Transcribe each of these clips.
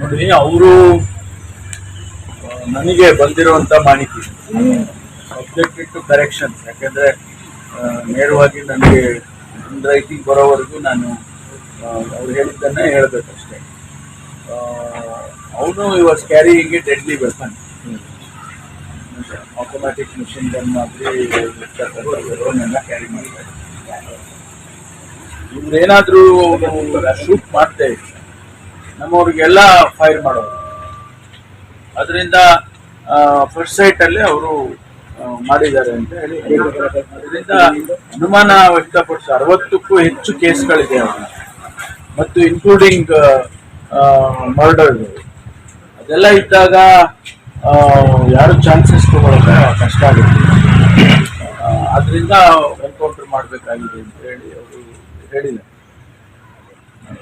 ನೋಡಿ, ಅವರು ನನಗೆ ಬಂದಿರುವಂತ ಮಾಹಿತಿ. ಸಬ್ಜೆಕ್ಟ್ ಟು ಕರೆಕ್ಷನ್ ಯಾಕಂದ್ರೆ ನೇರವಾಗಿ ನನಗೆ ರೈಟಿಂಗ್ ಬರೋವರೆಗೂ ನಾನು ಅವ್ರು ಹೇಳಿದ್ದನ್ನೇ ಹೇಳ್ಬೇಕಷ್ಟೇ ಅವನು ಇವಾಗ it deadly weapon automatic machine gun ಮಾದರಿ ಡ್ರೋನೆಲ್ಲ ಕ್ಯಾರಿ ಮಾಡಿದ್ದಾರೆ ಇವ್ರೇನಾದ್ರೂ ಶೂಟ್ ಮಾಡ್ತಾ ಇದ್ರೆ ನಮ್ಮವ್ರಿಗೆಲ್ಲ ಫೈರ್ ಮಾಡೋರು. ಅದರಿಂದ ಫಸ್ಟ್ ಸೈಟ್ ಅಲ್ಲಿ ಅವರು ಮಾಡಿದ್ದಾರೆ ಅಂತ ಹೇಳಿ ಅದರಿಂದ ಅನುಮಾನ ವ್ಯಕ್ತಪಡಿಸಿ ಅರವತ್ತಕ್ಕೂ ಹೆಚ್ಚು ಕೇಸ್ಗಳಿದೆ ಅವರು ಮತ್ತು ಇನ್ಕ್ಲೂಡಿಂಗ್ ಮರ್ಡರ್ ಅದೆಲ್ಲ ಇದ್ದಾಗ ಯಾರು ಚಾನ್ಸಸ್ ತಗೊಳಕ್ಕೆ ಕಷ್ಟ ಆಗುತ್ತೆ. ಅದರಿಂದ ಎನ್ಕೌಂಟರ್ ಮಾಡಬೇಕಾಗಿದೆ ಅಂತ ಹೇಳಿ ಅವರು ಹೇಳಿದ್ದಾರೆ.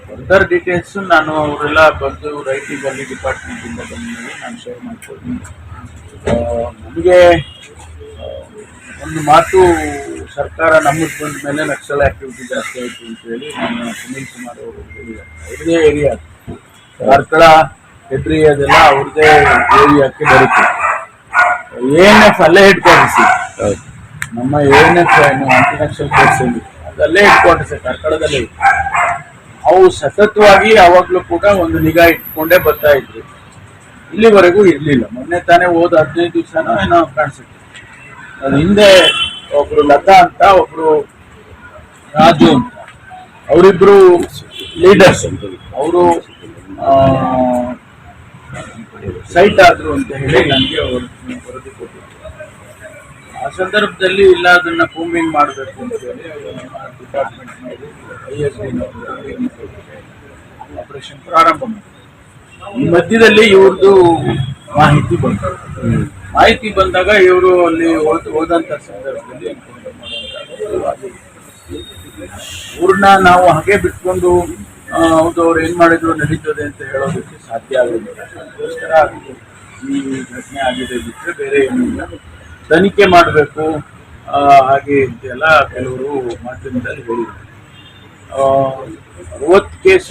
ಫರ್ದರ್ ಡೀಟೇಲ್ಸ್ ನಾನು ಅವರೆಲ್ಲ ಬಂದು ರೈಟಿ ಬಲ್ಲಿ ಡಿಪಾರ್ಟ್ಮೆಂಟ್ ಇಂದ ಬಂದ್ಮೇಲೆ ನಾನು ಶೇರ್ ಮಾಡ್ಕೊಳ್ತೀನಿ ನಮಗೆ ಒಂದು ಮಾತು ಸರ್ಕಾರ ನಮಗೆ ಬಂದ ಮೇಲೆ ನಕ್ಸಲ್ ಆಕ್ಟಿವಿಟಿ ಜಾಸ್ತಿ ಆಯಿತು ಅಂತ ಹೇಳಿ ನಾನು ಸುನೀಲ್ ಕುಮಾರ್ ಅವರು ಹೇಳಿದ್ದಾರೆ ಅವ್ರದೇ ಏರಿಯಾ ಕಾರ್ಕಳ ಹೆಬ್ರಿ ಅದೆಲ್ಲ ಅವ್ರದೇ ಏರಿಯಾಕ್ಕೆ ಬರುತ್ತೆ. ಎ ಎನ್ ಎಫ್ ಅಲ್ಲೇ ಹೆಡ್ ಕ್ವಾರ್ಟರ್ಸ್ ನಮ್ಮ A N F anti Naxal course ಅಲ್ಲಿ ಅದಲ್ಲೇ ಹೆಡ್ ಕ್ವಾರ್ಟರ್ಸ್ ಕಾರ್ಕಳದಲ್ಲೇ. ಇದೆ ಅವು ಸತತವಾಗಿ ಯಾವಾಗ್ಲೂ ಕೂಡ ಒಂದು ನಿಗಾ ಇಟ್ಕೊಂಡೇ ಬರ್ತಾ ಇದ್ರು. ಇಲ್ಲಿವರೆಗೂ ಇರ್ಲಿಲ್ಲ. ಮೊನ್ನೆ ತಾನೇ ಹೋದ ಹದಿನೈದು ದಿವಸನೋ ಏನೋ ಕಾಣಿಸುತ್ತೆ. ಅದ್ ಹಿಂದೆ ಒಬ್ರು ಲತಾ ಅಂತ, ಒಬ್ರು ರಾಜು ಅಂತ. ಅವರಿಬ್ರು ಲೀಡರ್ಸ್ ಅವರು ಸೈಟ್ ಆದ್ರು ಅಂತ ಹೇಳಿ ನನಗೆ ಅವರು ವರದಿ ಕೊಟ್ಟಿದ್ರು. ಆ ಸಂದರ್ಭದಲ್ಲಿ ಇಲ್ಲ ಅದನ್ನ ಕೂಂಬಿಂಗ್ ಮಾಡಬೇಕು ಅಂತ ಹೇಳಿ ಡಿಪಾರ್ಟ್ಮೆಂಟ್ ಎಸ್ ಆಪರೇಷನ್ ಪ್ರಾರಂಭ ಮಾಡಿದ್ರು. ಈ ಮಧ್ಯದಲ್ಲಿ ಇವ್ರದ್ದು ಮಾಹಿತಿ ಬಂತು. ಮಾಹಿತಿ ಬಂದಾಗ ಇವರು ಅಲ್ಲಿ ಹೋದ್- ಹೋದಂತ ಸಂದರ್ಭದಲ್ಲಿ ಊರ್ನ ನಾವು ಹಾಗೆ ಬಿಟ್ಕೊಂಡು ಹೌದು, ಅವ್ರು ಏನ್ ಮಾಡಿದ್ರು ನಡೀತದೆ ಅಂತ ಹೇಳೋದಕ್ಕೆ ಸಾಧ್ಯ ಆಗೋದಿಲ್ಲ. ಅದಕ್ಕೋಸ್ಕರ ಈ ಘಟನೆ ಆಗಿದೆ ಬಿಟ್ಟರೆ ಬೇರೆ ಏನಿಲ್ಲ ತನಿಖೆ ಮಾಡಬೇಕು. ಹಾಗೆ ಎಲ್ಲ ಕೆಲವರು ಮಾಧ್ಯಮದಲ್ಲಿ ಹೇಳಿದ್ರು. ಅರವತ್ತು ಕೇಸ್